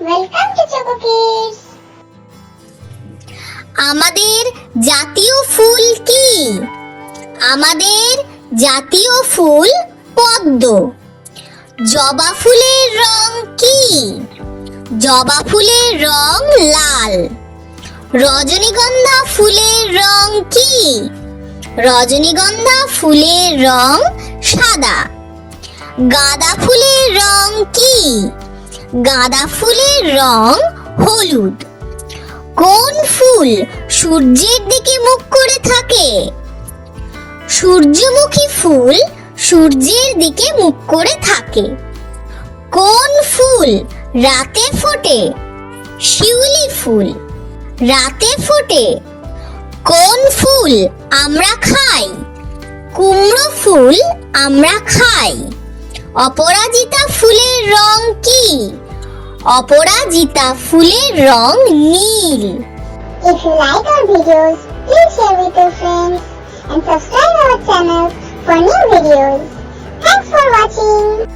To Choco Kids. আমাদের জাতীয় ফুল কি? আমাদের জাতীয় ফুল পদ্ম। জবা ফুলের রং কি? জবা ফুলের রং লাল। রজনীগন্ধা ফুলের রং কি? রজনীগন্ধা ফুলের রং সাদা। গাঁদা ফুলের রং কি? গাঁদা ফুলের রং হলুদ। কোন ফুল সূর্যের দিকে মুখ করে থাকে? সূর্যমুখী ফুল সূর্যের দিকে মুখ করে থাকে। কোন ফুল রাতে ফোটে? শিউলি ফুল। রাতে ফোটে। কোন ফুল আমরা খাই? কুমড়ো ফুল আমরা খাই। অপরাজিতা ফুলের রং কি? অপরাজিতা ফুলের রং নীল If you like our videos, please share with your friends and subscribe our channel for new videos. Thanks for watching.